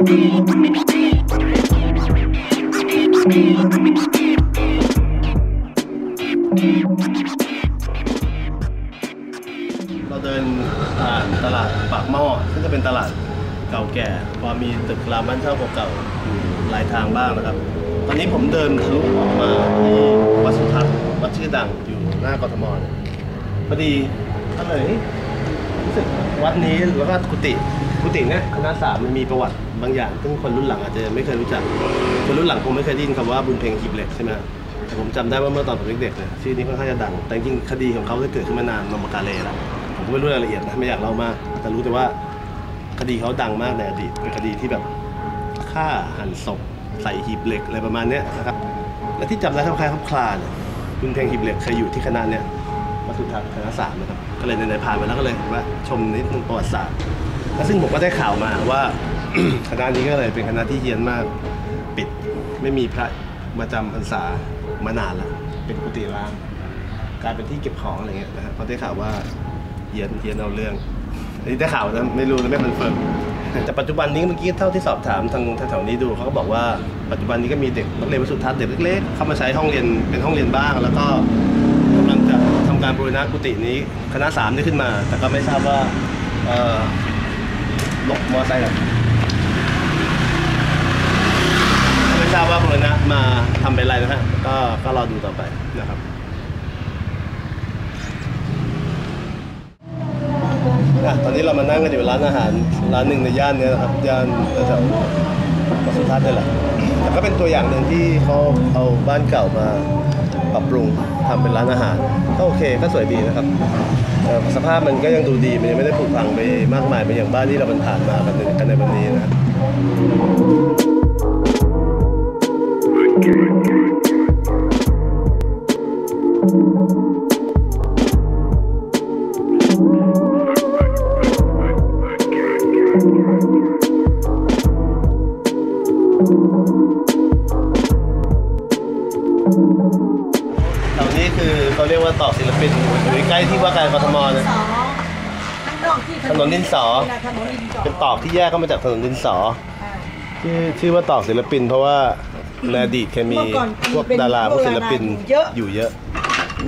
เราเดินผ่านตลาดปากหม้อซึ่งจะเป็นตลาดเก่าแก่พอมีตึกรามบ้านเช่าเก่าๆอยู่หลายทางบ้างนะครับ ตอนนี้ผมเดินทะลุออกมาที่วัดสุทัศน์วัดชื่อดังอยู่หน้ากทมเนี่ยพอดีก็เลยรู้สึกวัดนี้แล้วก็กุฏิ กุฏิเนี่ยคณะสามมันมีประวัติบางอย่าง ซึ่งคนรุ่นหลังอาจจะไม่เคยรู้จัก คนรุ่นหลังคงไม่เคยได้ยินคำว่าบุญเพ็งหีบเหล็กใช่ไหมแต่ผมจำได้ว่าเมื่อตอนผมเด็กๆเนี่ยชื่อนี้ค่อนข้างจะดัง แต่จริงคดีของเขาได้เกิดขึ้นมานานนมกาเลแล้วผมก็ไม่รู้รายละเอียดนะไม่อยากเล่ามากแต่รู้แต่ว่าคดีเขาดังมากในอดีตเป็นคดีที่แบบฆ่าหันศพใส่หีบเหล็กอะไรประมาณเนี้ยนะครับและที่จำได้คล้ายๆคลับคลาเนี่ยบุญเพ็งหีบเหล็กเคยอยู่ที่คณะเนี้ยวัดสุทัศน์คณะสามนะครับก็เลยในๆผ่านมาแล้วก็เลยว่าชมนิดนึงประวัติศาสตร์ ซึ่งผมก็ได้ข่าวมาว่าคณะนี้ก็เลยเป็นคณะที่เฮียนมากปิดไม่มีพระมาจำพรรษามานานแล้วเป็นกุฏิร้างกลายเป็นที่เก็บของอะไรเงี้ยนะฮะเพราได้ข่าวว่าเฮียนเฮียนเอาเรื่องอันนี้ได้ข่าวนะไม่รู้นะไม่คอนเฟิร์มแต่ปัจจุบันนี้เมื่อกี้เท่าที่สอบถามทางแถวๆนี้ดูเขาก็บอกว่าปัจจุบันนี้ก็มีเด็กนักเรียนวัดสุทัศน์เด็กเล็กๆเข้ามาใช้ห้องเรียนเป็นห้องเรียนบ้าง แล้วก็กำลังจะทำการบูรณะกุฏินี้คณะสามนี่ขึ้นมา แต่ก็ไม่ทราบว่าเหลบมอไซค์แบบไม่ทราบว่าคนนะมาทำเป็นอะไรนะฮะก็ก็รอดูต่อไปนะครับอะตอนนี้เรามานั่งกันอยู่ร้านอาหารร้านหนึ่งในย่านเนี้ยนะครับย่านแถวๆวัดสุทัศน์นี่แหละแต่ก็เป็นตัวอย่างหนึ่งที่เขาเอาบ้านเก่ามา ปรับปรุงทำเป็นร้านอาหารก็โอเคก็สวยดีนะครับสภาพมันก็ยังดูดีมันยังไม่ได้ผุพังไปมากมายไปอย่างบ้านที่เราผ่านมากันในกันในวันนี้นะแถว นี้คือเขาเรียกว่าตอกศิลปินอยู่ใกล้ที่ว่าการกทมเนี่ยสอข้างนอกที่ถนนดินสอ ถนนดินสอเป็นตอกที่แยกเข้ามาจากถนนดินสออ่าชื่อชื่อว่าตอกศิลปิน เพราะว่าในอดีตเคยมีเมื่อก่อนพวกเป็นดาราพวกศิลปินเยอะอยู่เยอะ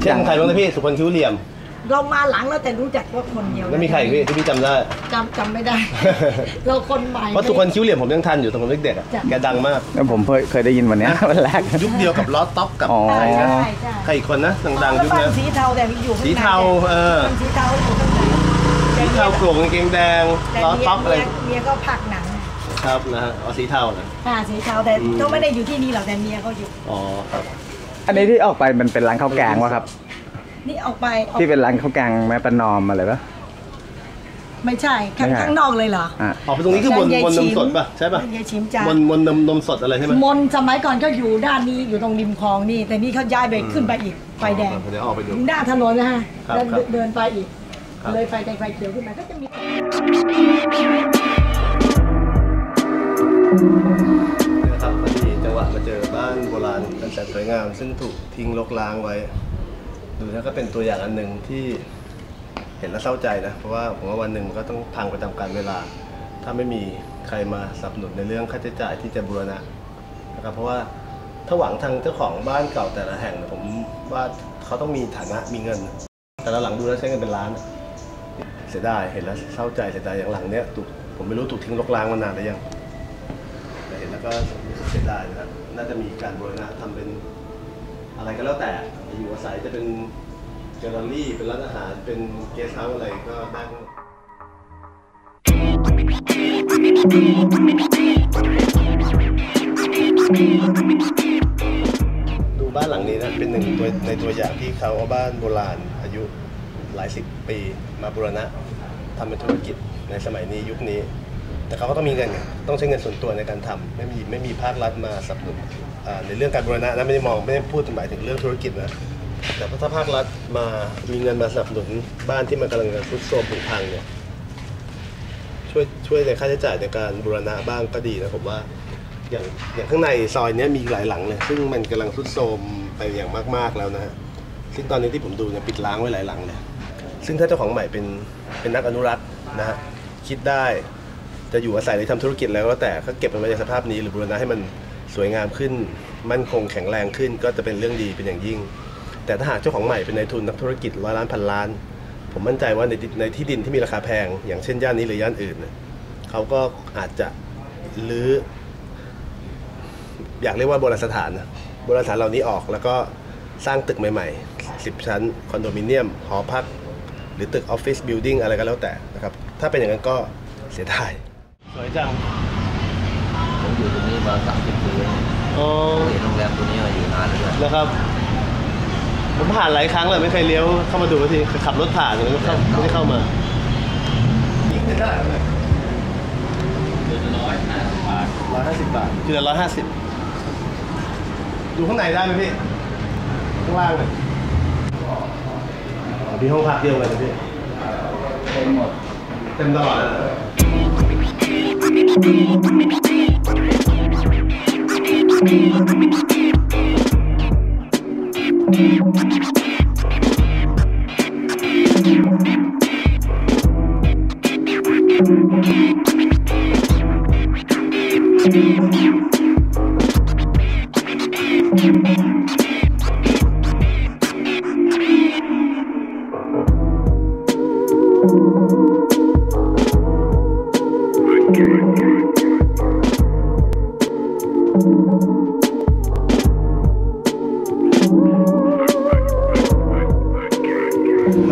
เช่นใครบ้างนะพี่สุพรรณคิ้วเหลี่ยม เรามาหลังแล้วแต่รู้จักว่าคนเดียวแล้วมีใครอีกพี่ที่พี่จำได้จำจำไม่ได้ เราคนใหม่เพราะสุพรรณคิ้วเหลี่ยมผมยังทันอยู่ตอนผมเด็กๆอะจ้ะ แกดังมาก แล้วผมเคยเคยได้ยินวันเนี้ย วันแรก ยุคเดียวกับล้อต็อกกับอ๋อ ใครนะใช่ใช่ใครอีกคนนะดังๆยุคบ้านั้นสีเทาแต่อยู่ข้างในสีเทาเออบ้านสีเทาอยู่ข้างในสีเทาโกร่งกางเกงแดงแต่ล้อเมียต็อกอะไรเมียเมียก็พักหนังครับนะฮะอ๋อสีเทานะอ่าสีเทาแต่อืมก็ไม่ได้อยู่ที่นี่หรอกแต่เมียเขาอยู่ อ๋อครับอันนี้ที่ออกไปมันเป็นร้านข้าวแกงวะครับ นี่ออกไปออกที่เป็นร้านข้าวแกงแม่ประนอมอะไรปะ ไม่ใช่ข้างไม่ใช่ ข้างนอกเลยเหรอ อะออกไปตรงนี้คือมนยายมนนมชิสดป่ะใช่ป่ะยายชิมจ้ามนมนนมนมสดอะไรใช่ไหมมนสมัยก่อนก็อยู่ด้านนี้อยู่ตรงริมคลองนี่ แต่นี่เขาย้ายไปขึ้นไปอีกไฟแดงเดี๋ยวออกไปดู หน้าถนนนะฮะครับแล้วครับเดินไปอีก ครับ เลยไฟแดงไฟเขียวขึ้นมาก็จะมีเนี่ยครับพอดีจังหวะมาเจอบ้านโบราณอันแสนสวยงาม ซึ่งถูกทิ้งรกร้างไว้ ดูแล้วก็เป็นตัวอย่างอันหนึ่งที่เห็นแล้วเศร้าใจนะ เพราะว่าผมว่าวันหนึ่งมันก็ต้องพังไปตามกาลเวลา ถ้าไม่มีใครมาสนับสนุนในเรื่องค่าใช้จ่ายที่จะบูรณะนะครับเพราะว่าถ้าหวังทางเจ้าของบ้านเก่าแต่ละแห่งเนี่ยผมว่าเขาต้องมีฐานะมีเงิน แต่ละหลังดูแล้วใช้เงินเป็นล้าน เสียดายเห็นแล้วเศร้าใจเสียดายอย่างหลังเนี้ยถูกผมไม่รู้ถูกทิ้งรกร้างมานานหรือยังแต่เห็นแล้วก็รู้สึกเสียดายนะครับน่าจะมีการบูรณะทำเป็น อะไรก็แล้วแต่อยู่อาศัยจะเป็นแกลเลอรี่ เป็นร้านอาหาร เป็นเกสต์เฮาส์อะไรก็ได้ทั้งหมด ดูบ้านหลังนี้นะ เป็นหนึ่งตัวในตัวอย่างที่เขาเอาบ้านโบราณอายุหลายสิบปีมาบูรณะทำเป็นธุรกิจในสมัยนี้ยุคนี้ แต่เขาก็ต้องมีเงินต้องใช้เงินส่วนตัวในการทำไม่มีไม่มีภาครัฐมาสนับสนุนในเรื่องการบูรณะนะไม่ได้มองไม่ได้พูดหมายถึงเรื่องธุรกิจนะแต่ถ้าภาครัฐมามีเงินมาสนับสนุนบ้านที่มันกำลังจะทรุดโทรมผุพังเนี่ยช่วยช่วยในค่าใช้จ่ายในการบูรณะบ้างก็ดีนะผมว่าอย่างอย่างข้างในซอยนี้มีหลายหลังเลยซึ่งมันกำลังทรุดโทรมไปอย่างมากๆแล้วนะฮะซึ่งตอนนี้ที่ผมดูเนี่ยปิดล้างไว้หลายหลังเลยซึ่งถ้าเจ้าของใหม่เป็นเป็นนักอนุรักษ์นะฮะคิดได้ จะอยู่อาศัยหรือทำธุรกิจแล้วก็แต่ก็เก็บมันไว้ในสภาพนี้ หรือบูรณะให้มันสวยงามขึ้น มั่นคงแข็งแรงขึ้น ก็จะเป็นเรื่องดีเป็นอย่างยิ่ง แต่ถ้าหากเจ้าของใหม่เป็นนายทุนนักธุรกิจร้อยล้านพันล้าน ผมมั่นใจว่าในในที่ดินที่มีราคาแพง อย่างเช่นย่านนี้หรือย่านอื่นเขาก็อาจจะรื้ออยากเรียกว่าโบราณสถานนะโบราณสถานเหล่านี้ออกแล้วก็สร้างตึกใหม่ๆ 10 ชั้น คอนโดมิเนียม หอพัก หรือตึกออฟฟิศบิลดิ่งอะไรก็แล้วแต่นะครับ ถ้าเป็นอย่างนั้นก็เสียดาย สวยจัง ผมอยู่ตรงนี้มาสามสิบปีแล้วอ๋อเห็นโรงแรมตัวนี้มาอยู่นานแล้วด้วยแล้วครับ ผมผ่านหลายครั้งเลยไม่เคยเลี้ยวเข้ามาดูสักทีขับรถผ่านอย่างนี้ไม่เข้าไม่ได้เข้ามายิงเป็นเท่าไหร่เลยเดือนร้อยห้าสิบบาทร้อยห้าสิบบาทคือร้อยห้าสิบดูข้างในได้ไหมพี่ ข้างล่างเลยอ๋อมีห้องพักเดียวกันนะพี่เต็มหมด เต็มตลอดเลย นะ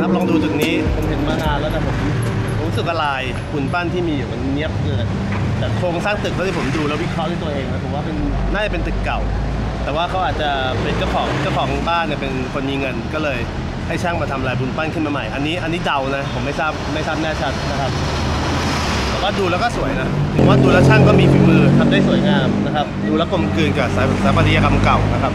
นะครับลองดูจุดนี้ผมเห็นมานานแล้วแต่ผมผมรู้สึกว่าลายหุ่นปั้นที่มีอยู่มันเนี้ยบเกินแต่โครงสร้างตึกเท่าที่ผมดูแล้ววิเคราะห์ด้วยตัวเองนะผมว่าเป็นน่าจะเป็นตึกเก่า แต่ว่าเขาอาจจะเป็นเจ้าของเจ้าของบ้านเนี่ยเป็นคนมีเงินก็เลยให้ช่างมาทำลายบุญปั้นขึ้นมาใหม่ อันนี้อันนี้เดานะผมไม่ทราบไม่ทราบแน่ชัดนะครับแต่ว่าดูแล้วก็สวยนะผมว่าดูแล้วช่างก็มีฝีมือทำได้สวยงามนะครับ ดูแล้วกลมกลืนกับสถาปัตยกรรมเก่านะครับ